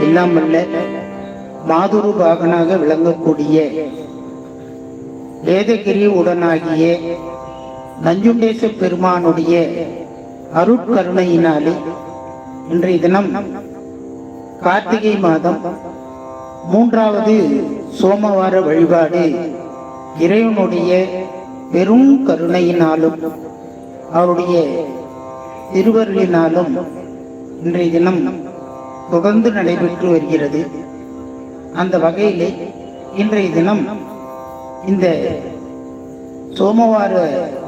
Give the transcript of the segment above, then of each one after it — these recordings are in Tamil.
இல்லாமல்ல மாதுரு பாகனாக விளங்கக்கூடிய வேதகிரி உடனாகிய நஞ்சுண்டேச பெருமானுடைய அருட்கருணையினாலே இன்றைய தினம் கார்த்திகை மாதம் மூன்றாவது சோமவார வழிபாடு இறைவனுடைய பெரும் கருணையினாலும் அவருடைய திருவருளினாலும் இன்றைய தினம் தொடர்ந்து நடைபெற்று வருகிறது. அந்த வகையிலே இன்றைய தினம் இந்த சோமவார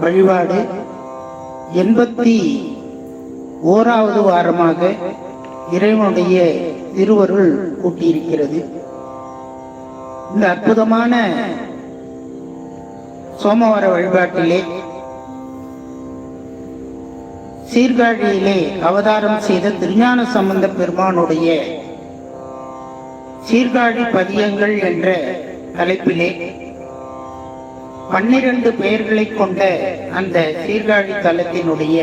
வழிபாடு எண்பத்தி ஓராவது வாரமாக இறைவனுடைய திருவருள் கூட்டியிருக்கிறது. இந்த அற்புதமான சோமவார வழிபாட்டிலே சீர்காழியிலே அவதாரம் செய்த திருஞான சம்பந்த பெருமானுடைய சீர்காழி பதியங்கள் என்ற தலைப்பிலே பன்னிரண்டு பெயர்களை கொண்ட அந்த சீர்காழி தலத்தினுடைய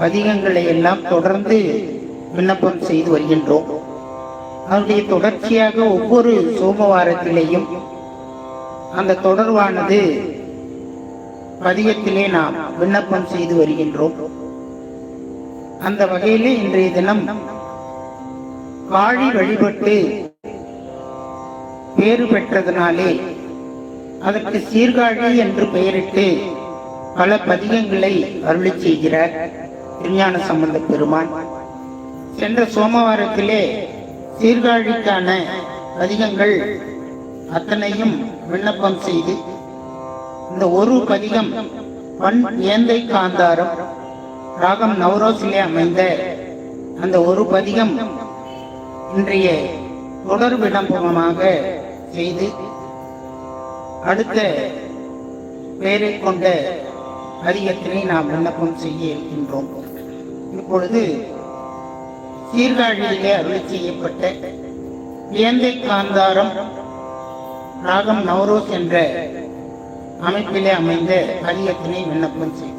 பதிகங்களை எல்லாம் தொடர்ந்து விண்ணப்பம் செய்து வருகின்றோம். அதனுடைய தொடர்ச்சியாக ஒவ்வொரு சோமவாரத்திலேயும் அந்த தொடர்பானது பதிகத்திலே நாம் விண்ணப்பம் செய்து வருகின்றோம். அந்த வகையிலே இன்றைய தினம் காழி வழிபட்டு பேறு பெற்றதனாலே அதற்கு சீர்காழி என்று பெயரிட்டு பல பதிகங்களை அருளி செய்கிறார் விஞ்ஞான சம்பந்த பெருமான். சென்ற சோமவாரத்திலே சீர்காழிக்கான பதிகங்கள் அத்தனையும் விண்ணப்பம் செய்து இந்த ஒரு பதிகம் பண் ஏந்தை காந்தாரம் ராகம் நவரோசிலே அமைந்த அந்த ஒரு பதிகம் இன்றைய தொடர் விளம்பரமாக செய்து அடுத்த பெயரை கொண்ட அதிகத்தினை நாம் விண்ணப்பம் செய்ய இருக்கின்றோம். இப்பொழுது சீர்காழியிலே அருள் செய்யப்பட்ட ஏந்தை காந்தாரம் ராகம் நவரோஸ் என்ற அமைப்பிலே அமைந்த அதிகத்தினை விண்ணப்பம் செய்யும்